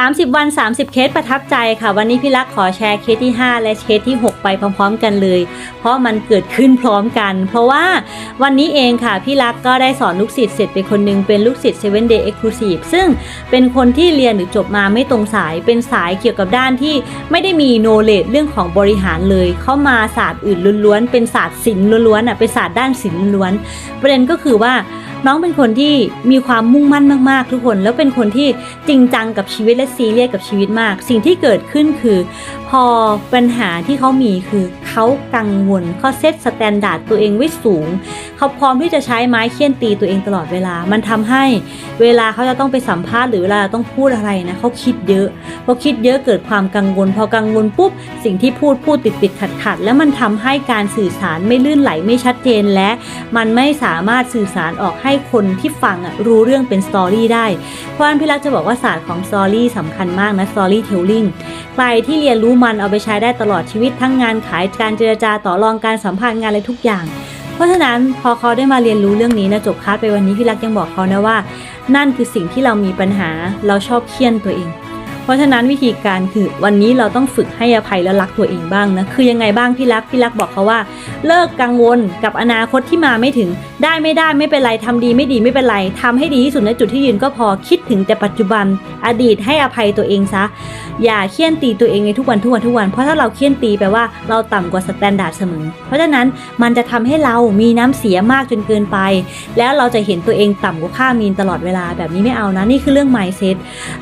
30 วัน 30 เคสประทับใจค่ะ วันนี้พี่รักขอแชร์เคสที่ 5 และเคสที่ 6 ไปพร้อมๆ กันเลย เพราะมันเกิดขึ้นพร้อมกัน เพราะว่าวันนี้เองค่ะ พี่รักก็ได้สอนลูกศิษย์เสร็จไปคนหนึงเป็นลูกศิษย์ 7 day exclusive ซึ่งเป็นคนที่เรียนหรือจบมาไม่ตรงสายเป็นสายเกี่ยวกับด้านที่ไม่ได้มี knowledge เรื่องของบริหารเลยเข้ามาศาสตร์อื่นล้วนๆเป็นศาสตร์ศิลป์ล้วนๆอะเป็นศาสตร์ด้านศิลป์ล้วนประเด็นก็คือว่า น้องเป็นคนที่มีความมุ่งมั่นมากๆ ทุกคน แล้วเป็นคนที่จริงจังกับชีวิตและซีเรียสกับชีวิตมาก สิ่งที่เกิดขึ้นคือ พอปัญหาที่เขามีคือเขากังวลเขาเซตสแตนดาร์ดตัวเองไว้สูง เขาพร้อมที่จะใช้ไม้เคี่ยนตีตัวเองตลอดเวลา มันทำให้เวลาเขาจะต้องไปสัมภาษณ์หรือเวลาต้องพูดอะไรนะเขาคิดเยอะพอคิดเยอะเกิดความกังวล พอกังวลปุ๊บ สิ่งที่พูดพูดติดติดขัดขัดแล้วมันทำให้การสื่อสารไม่ลื่นไหลไม่ชัดเจนและ มันไม่สามารถสื่อสารออกให้คนที่ฟังรู้เรื่องเป็นสตอรี่ได้เพราะฉะนั้นพี่รักจะบอกว่าศาสตร์ของสตอรี่สำคัญมากนะสตอรี่เทลลิงใครที่เรียนรู้มันเอาไปใช้ได้ตลอดชีวิตทั้งงานขายการเจรจาต่อรองการสัมภาษณ์งานอะไรทุกอย่าง เพราะฉะนั้นพอเขาได้มาเรียนรู้เรื่องนี้นะจบคลาสไปวันนี้พี่รักยังบอกเขานะว่า นั่นคือสิ่งที่เรามีปัญหาเราชอบเคี่ยนตัวเอง เพราะฉะนั้นวิธีการคือวันนี้เราต้องฝึกให้อภัยและรักตัวเองบ้างนะคือยังไงบ้างพี่รักพี่รักบอกเขาว่า เลิกกังวลกับอนาคตที่มาไม่ถึง ได้ไม่ได้ไม่เป็นไรทำดีไม่ดีไม่เป็นไรทำให้ดีที่สุดในจุดที่ยืนก็พอคิดถึงแต่ปัจจุบันอดีตให้อภัยตัวเองซะ อย่าเคี่ยนตีตัวเองในทุกวันทุกวันทุกวัน เพราะถ้าเราเคี่ยนตีแปลว่าเราต่ำกว่าสแตนดาร์ดเสมอ เพราะฉะนั้นมันจะทำให้เรามีน้ำเสียมากจนเกินไป แล้วเราจะเห็นตัวเองต่ำกว่าค่ามีนตลอดเวลาแบบนี้ไม่เอานะนี่คือเรื่อง mindset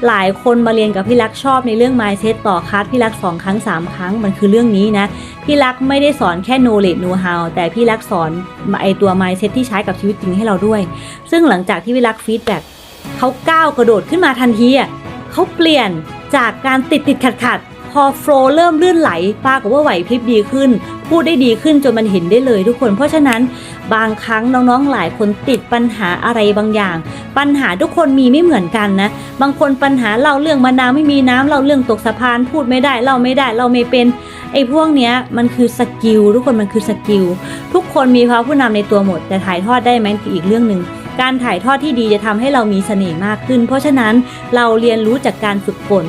หลายคนมาเรียนกับพี่รักชอบในเรื่อง mindset ต่อคัสพี่รักสองครั้งสามครั้งมันคือเรื่องนี้นะ พี่รักไม่ได้สอนแค่ knowledge know how แต่พี่รักสอนไอตัว mindset ที่ใช้กับชีวิตจริงให้เราด้วย ซึ่งหลังจากที่พี่รักฟีดแบ็กเขาก้าวกระโดดขึ้นมาทันทีอะเขาเปลี่ยนจากการติดติดขัดขัด พอโฟล์เริ่มลื่นไหลปรากฏว่าไหวพริบดีขึ้น พูดได้ดีขึ้นจนมันเห็นได้เลยทุกคน เพราะฉะนั้นบางครั้งน้องๆหลายคนติดปัญหาอะไรบางอย่าง ปัญหาทุกคนมีไม่เหมือนกันนะ บางคนปัญหาเล่าเรื่องมะนาวไม่มีน้ำเล่าเรื่องตกสะพาน พูดไม่ได้เล่าไม่ได้เราไม่เป็นไอ้พวกเนี้ยมันคือสกิลทุกคนมันคือสกิลทุกคนมีพระผู้นำในตัวหมดแต่ถ่ายทอดได้ไหมออีกเรื่องหนึ่งการถ่ายทอดที่ดีจะทำให้เรามีเสน่ห์มากขึ้น เพราะฉะนั้นเราเรียนรู้จากการฝึกฝน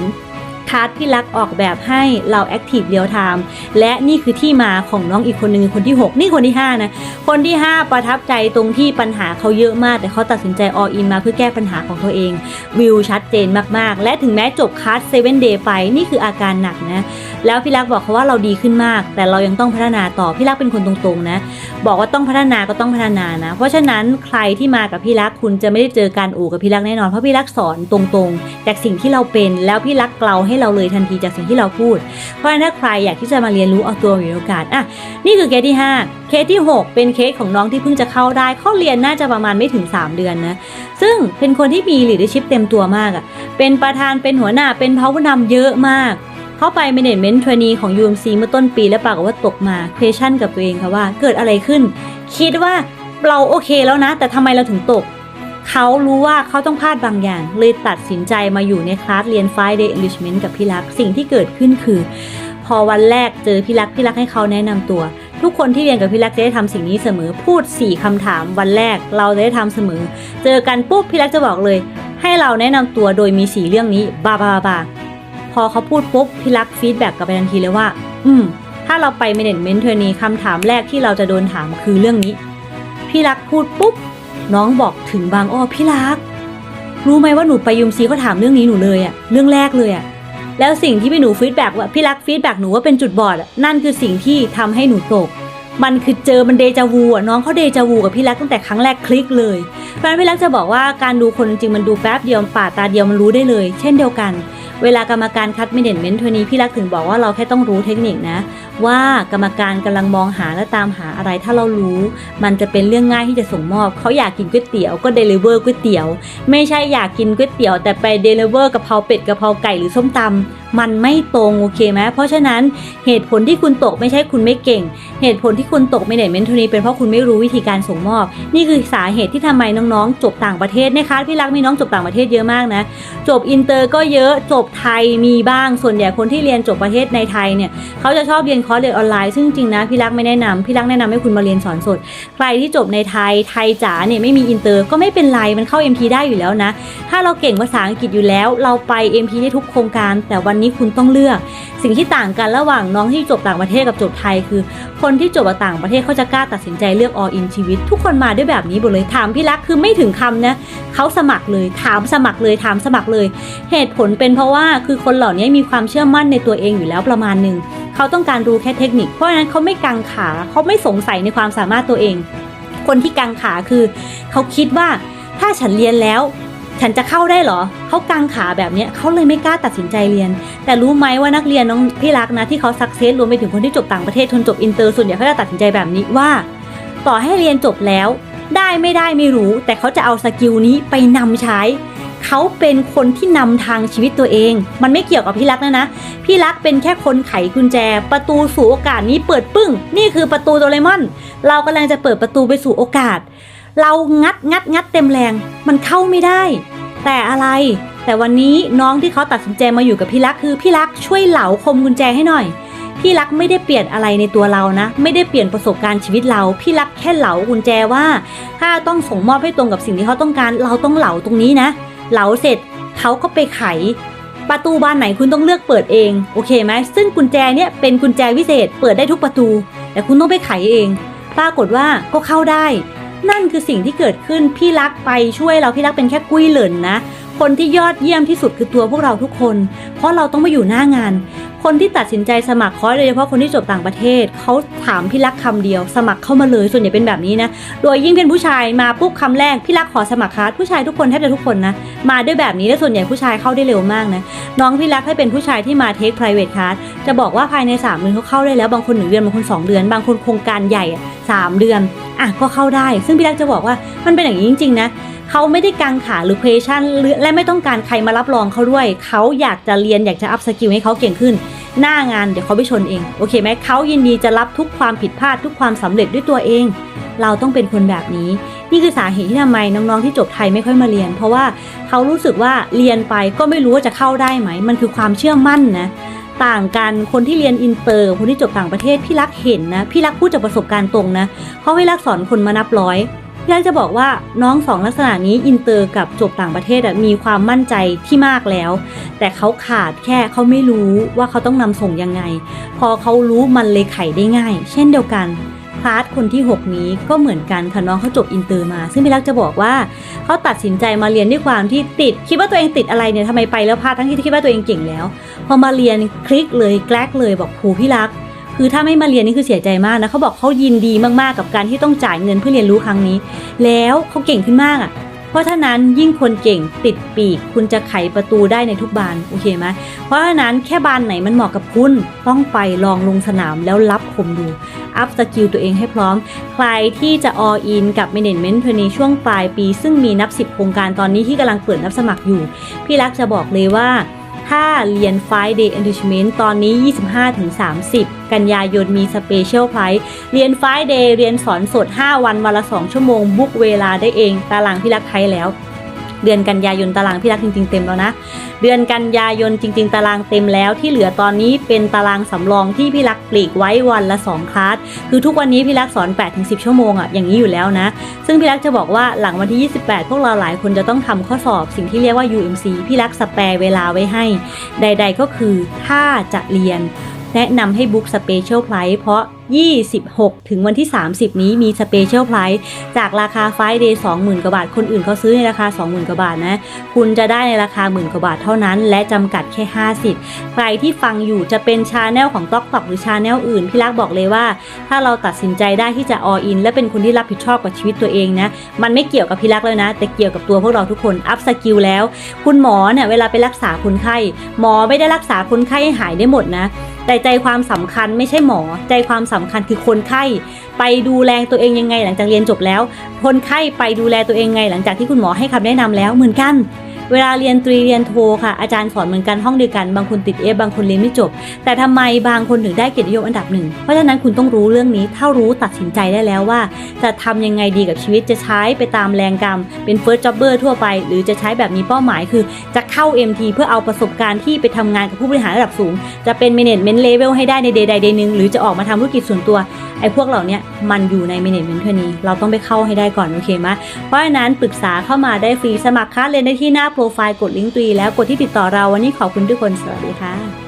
คาร์ดพี่รักออกแบบให้เราแอคทีฟเรียลไทม์และนี่คือที่มาของน้องอีกคนหนึ่งคนที่ 6 นี่คนที่ 5 นะ คนที่ 5 ประทับใจตรงที่ปัญหาเขาเยอะมาก แต่เขาตัดสินใจอออินมาเพื่อแก้ปัญหาของตัวเอง วิวชัดเจนมากๆ และถึงแม้จบคัสเซเว่นเดย์ไปนี่คืออาการหนักนะ แล้วพี่รักบอกเขาว่าเราดีขึ้นมาก แต่เรายังต้องพัฒนาต่อพี่รักเป็นคนตรงๆนะ บอกว่าต้องพัฒนาก็ต้องพัฒนานะ เพราะฉะนั้นใครที่มากับพี่รักคุณจะไม่ได้เจอการอู่กับพี่รักแน่นอนเพราะพี่รักสอนตรงๆ จากสิ่งที่เราเป็นแล้วพี่รักเกลาให้เราเลยทันทีจากสิ่งที่เราพูด เพราะฉะนั้นถ้าใครอยากที่จะมาเรียนรู้เอาตัวมีโอกาสอะนี่คือเคสที่ 5 เคสที่ 6 เป็นเคสของน้องที่เพิ่งจะเข้าได้เข้าเรียนน่าจะประมาณไม่ถึง 3 เดือนนะซึ่งเป็นคนที่มี leadership เต็มตัวมากอะเป็นประธานเป็นหัวหน้าเป็นพาวผู้นำเยอะมาก เข้าไป management trainee ของ UMC เมื่อต้นปีแล้วปรากฏว่าตกมา question กับตัวเองค่ะว่าเกิดอะไรขึ้น คิดว่าเราโอเคแล้วนะ แต่ทำไมเราถึงตก เขารู้ว่าเขาต้องพลาดบางอย่าง เลยตัดสินใจมาอยู่ในคลาสเรียน Friday Enrichment กับพี่รัก สิ่งที่เกิดขึ้นคือ พอวันแรกเจอพี่รักพี่รักให้เขาแนะนำตัวทุกคนที่เรียนกับพี่รักจะได้ทำสิ่งนี้เสมอ พูด 4คำถามวันแรกเราจะได้ทำเสมอ เจอกันปุ๊บพี่รักจะบอกเลย ให้เราแนะนำตัวโดยมีสีเรื่องนี้บาบาบา พอเขาพูดปุ๊บพี่รักฟีดแบ็กกลับไปทันทีเลยว่า อืม ถ้าเราไป management trainee คำถามแรกที่เราจะโดนถามคือเรื่องนี้ พี่รักพูดปุ๊บ น้องบอกถึงบางอ้อพี่รัก รู้ไหมว่าหนูไปยุมซีเขาถามเรื่องนี้หนูเลยอะเรื่องแรกเลยอะแล้วสิ่งที่พี่หนูฟีดแบ็กว่าพี่รักฟีดแบ็กหนูว่าเป็นจุดบอดนั่นคือสิ่งที่ทำให้หนูตก มันคือเจอมันเดจาวูอะน้องเขาเดจาวูกับพี่รักตั้งแต่ครั้งแรกคลิกเลยเพราะฉะนั้นพี่รักจะบอกว่าการดูคนจริงมันดูแป๊บเดียวป่าตาเดียวมันรู้ได้เลย เช่นเดียวกัน เวลากรรมการคัดไม่เด่นเมนทัวนี้พี่รักถึงบอกว่าเราแค่ต้องรู้เทคนิคนะ ว่ากรรมการกำลังมองหาและตามหาอะไรถ้าเรารู้ มันจะเป็นเรื่องง่ายที่จะส่งมอบ เขาอยากกินก๋วยเตี๋ยวก็เดลิเวอร์ก๋วยเตี๋ยว ไม่ใช่อยากกินก๋วยเตี๋ยวแต่ไปเดลิเวอร์กะเพราเป็ดกะเพราไก่หรือส้มตำ มันไม่ตรงโอเคไหมเพราะฉะนั้นเหตุผลที่คุณตกไม่ใช่คุณไม่เก่ง เหตุผลที่คุณตกไม่เด่นเมนทรีเป็นเพราะคุณไม่รู้วิธีการส่งมอบ นี่คือสาเหตุที่ทำไมน้องๆ จบต่างประเทศนะคะพี่รักมีน้องจบต่างประเทศเยอะมากนะจบอินเตอร์ก็เยอะจบไทยมีบ้างส่วนใหญ่คนที่เรียนจบประเทศในไทยเนี่ยเขาจะชอบเรียนคอร์สเรียนออนไลน์ซึ่งจริงนะพี่รักไม่แนะนำพี่รักแนะนำให้คุณมาเรียนสอนสด ใครที่จบในไทยไทยจ๋าเนี่ยไม่มีอินเตอร์ก็ไม่เป็นไรมันเข้า MT ได้อยู่แล้วนะ ถ้าเราเก่งภาษาอังกฤษอยู่แล้ว เราไป MT ได้ทุกโครงการแต่วันนี้คุณต้องเลือก สิ่งที่ต่างกันระหว่างน้องที่จบต่างประเทศกับจบไทยคือ คนที่จบต่างประเทศเขาจะกล้าตัดสินใจเลือก all in ชีวิต ทุกคนมาด้วยแบบนี้หมดเลยถามพี่รักคือไม่ถึงคำนะเขาสมัครเลย ถามสมัครเลยถามสมัครเลย เหตุผลเป็นเพราะว่าคือคนเหล่านี้มีความเชื่อมั่นในตัวเองอยู่แล้วประมาณหนึ่งเขาต้องการรู้แค่เทคนิคเพราะฉะนั้นเขาไม่กังขาเขาไม่สงสัยในความสามารถตัวเอง คนที่กังขาคือเขาคิดว่าถ้าฉันเรียนแล้ว ฉันจะเข้าได้เหรอ เขากังขาแบบนี้เขาเลยไม่กล้าตัดสินใจเรียน แต่รู้ไหมว่านักเรียนน้องพี่รักนะที่เขาสักเซสรวมไปถึงคนที่จบต่างประเทศทนจบอินเตอร์ส่วนใหญ่เขาจะตัดสินใจแบบนี้ว่า ต่อให้เรียนจบแล้ว ได้ไม่ได้ไม่รู้ แต่เขาจะเอาสกิลนี้ไปนำใช้ เขาเป็นคนที่นำทางชีวิตตัวเอง มันไม่เกี่ยวกับพี่รักนะนะ พี่รักเป็นแค่คนไขกุญแจ ประตูสู่โอกาสนี้เปิดปึ้ง นี่คือประตูโดเรมอน เรากำลังจะเปิดประตูไปสู่โอกาส เรางัดงัดงัดเต็มแรง มันเข้าไม่ได้ แต่อะไร แต่วันนี้น้องที่เขาตัดสินใจมาอยู่กับพี่รักคือพี่รักช่วยเหลาคมกุญแจให้หน่อย พี่รักไม่ได้เปลี่ยนอะไรในตัวเรานะ ไม่ได้เปลี่ยนประสบการณ์ชีวิตเรา พี่รักแค่เหลากุญแจว่า ถ้าต้องส่งมอบให้ตรงกับสิ่งที่เขาต้องการ เราต้องเหลาตรงนี้นะ เหลาเสร็จเขาก็ไปไขประตูบานไหนคุณต้องเลือกเปิดเองโอเคไหมซึ่งกุญแจเนี่ยเป็นกุญแจวิเศษ เปิดได้ทุกประตู แต่คุณต้องไปไขเอง ปรากฏว่าก็เข้าได้ นั่นคือสิ่งที่เกิดขึ้นพี่รักไปช่วยเราพี่รักเป็นแค่กุ้ยเหลินนะ คนที่ยอดเยี่ยมที่สุดคือตัวพวกเราทุกคน เพราะเราต้องมาอยู่หน้างาน คนที่ตัดสินใจสมัครคอร์สโดยเฉพาะคนที่จบต่างประเทศ เขาถามพี่รักคำเดียว สมัครเข้ามาเลยส่วนใหญ่เป็นแบบนี้นะ โดยยิ่งเป็นผู้ชายมาปุ๊บคำแรกพี่รักขอสมัครคลาสผู้ชายทุกคนแทบจะทุกคนนะมาด้วยแบบนี้และส่วนใหญ่ผู้ชายเข้าได้เร็วมากนะน้องพี่รักให้เป็นผู้ชายที่มาเทค private class จะบอกว่าภายใน3เดือนเขาเข้าได้แล้วบางคน1เดือนบางคน 2 เดือน บางคนโครงการใหญ่อะสามเดือนอะก็เข้าได้ ซึ่งพี่รักจะบอกว่ามันเป็นอย่างนี้จริงๆนะ เขาไม่ได้กังขาหรือ question หรือและไม่ต้องการใครมารับรองเขาด้วย เขาอยากจะเรียนอยากจะอัพสกิลให้เขาเก่งขึ้น หน้างานเดี๋ยวเขาไปชนเอง โอเคไหมเขายินดีจะรับทุกความผิดพลาดทุกความสำเร็จด้วยตัวเอง เราต้องเป็นคนแบบนี้ นี่คือสาเหตุที่ทำไมน้องๆที่จบไทยไม่ค่อยมาเรียน เพราะว่าเขารู้สึกว่าเรียนไปก็ไม่รู้ว่าจะเข้าได้ไหม มันคือความเชื่อมั่นนะต่างกันคนที่เรียนอินเตอร์ คนที่จบต่างประเทศพี่รักเห็นนะ พี่รักพูดจากประสบการณ์ตรงนะเพราะพี่รักสอนคนมานับร้อย พี่รักจะบอกว่าน้องสองลักษณะนี้อินเตอร์กับจบต่างประเทศมีความมั่นใจที่มากแล้ว แต่เขาขาดแค่เขาไม่รู้ว่าเขาต้องนำส่งยังไง พอเขารู้มันเลยไขได้ง่าย เช่นเดียวกันคลาสคนที่ 6 นี้ก็เหมือนกันค่ะน้องเขาจบอินเตอร์มา ซึ่งพี่รักจะบอกว่าเขาตัดสินใจมาเรียนด้วยความที่ติด คิดว่าตัวเองติดอะไรเนี่ยทำไมไปแล้วพลาดทั้งที่คิดว่าตัวเองเก่งแล้ว พอมาเรียนคลิกเลยแกลกเลยบอกครูพี่รัก คือถ้าไม่มาเรียนนี่คือเสียใจมากนะเขาบอกเขายินดีมากๆกับการที่ต้องจ่ายเงินเพื่อเรียนรู้ครั้งนี้ แล้วเขาเก่งขึ้นมากอะเพราะฉะนั้นยิ่งคนเก่งติดปีก คุณจะไขประตูได้ในทุกบานโอเคไหมเพราะฉะนั้นแค่บานไหนมันเหมาะกับคุณ ต้องไปลองลงสนามแล้วรับคมดู อัพสกิลตัวเองให้พร้อม ใครที่จะ all in กับ management ภายในช่วงปลายปี ซึ่งมีนับ 10 โครงการตอนนี้ที่กำลังเปิดรับสมัครอยู่ พี่รักจะบอกเลยว่า ถ้าเรียน Friday Enrichment ตอนนี้ 25-30 กันยายนมีสเปเชียลไฟล์เรียน Friday เรียนสอนสด 5 วันวันละ 2 ชั่วโมง บุ๊กเวลาได้เอง ตารางพี่รักไทยแล้ว เดือนกันยายนตารางพี่รักจริง ๆ เต็มแล้วนะ เดือนกันยายนจริง ๆ ตารางเต็มแล้วที่เหลือตอนนี้เป็นตารางสำรองที่พี่รักปลีกไว้วันละ2คลาสคือทุกวันนี้พี่รักสอน8-10ชั่วโมงอะอย่างนี้อยู่แล้วนะ ซึ่งพี่รักจะบอกว่าหลังวันที่ 28 พวกเราหลายคนจะต้องทำข้อสอบสิ่งที่เรียกว่า UMC พี่รักสแปรเวลาไว้ให้ ใด ๆ ก็คือถ้าจะเรียน แนะนำให้บุ๊กสเปเชียลไพรส์เพราะ26 ถึงวันที่ 30 นี้มีสเปเชียลไพรส์จากราคาไฟเดย์20,000 กว่าบาท คนอื่นเขาซื้อในราคา 20,000 กว่าบาทนะ คุณจะได้ในราคาหมื่นกว่าบาทเท่านั้น และจำกัดแค่ 50 ใครที่ฟังอยู่จะเป็นชาแนลของต๊อกตอกหรือชาแนลอื่น พี่รักบอกเลยว่า ถ้าเราตัดสินใจได้ที่จะออินและเป็นคนที่รับผิดชอบกับชีวิตตัวเองนะ มันไม่เกี่ยวกับพี่รักแล้วนะ แต่เกี่ยวกับตัวพวกเราทุกคน อัพสกิลแล้ว คุณหมอเนี่ยเวลาไปรักษาคนไข้ หมอไม่ได้รักษาคนไข้ให้หายได้หมดนะ แต่ใจความสำคัญไม่ใช่หมอ ใจความสำคัญคือคนไข้ ไปดูแลตัวเองยังไงหลังจากเรียนจบแล้ว คนไข้ไปดูแลตัวเองไงหลังจากที่คุณหมอให้คำแนะนำแล้วเหมือนกัน เวลาเรียนตรีเรียนโทค่ะอาจารย์สอนเหมือนกันห้องเดียวกันบางคนติด F บางคนเรียนไม่จบ แต่ทำไมบางคนถึงได้เกียรตินิยมอันดับหนึ่งเพราะฉะนั้นคุณต้องรู้เรื่องนี้ถ้ารู้ตัดสินใจได้แล้วว่า จะทำยังไงดีกับชีวิตจะใช้ไปตามแรงกรรม เป็น first jobber ทั่วไป หรือจะใช้แบบมีเป้าหมายคือ จะเข้า MT เพื่อเอาประสบการณ์ที่ไปทำงานกับผู้บริหารระดับสูง จะเป็น management level ให้ได้ใน day ใด day หนึ่งหรือจะออกมาทำธุรกิจส่วนตัว ไอ้พวกเหล่าเนี้ยมันอยู่ใน management เท่านี้เราต้องไปเข้าให้ได้ก่อน โอเคไหมเพราะฉะนั้นปรึกษาเข้ามาได้ฟรีสมัครคลาสเรียนได้ที่หน้าโปรไฟล์กดลิงก์ตรีแล้วกดที่ติดต่อเราวันนี้ขอบคุณทุกคนสวัสดีค่ะ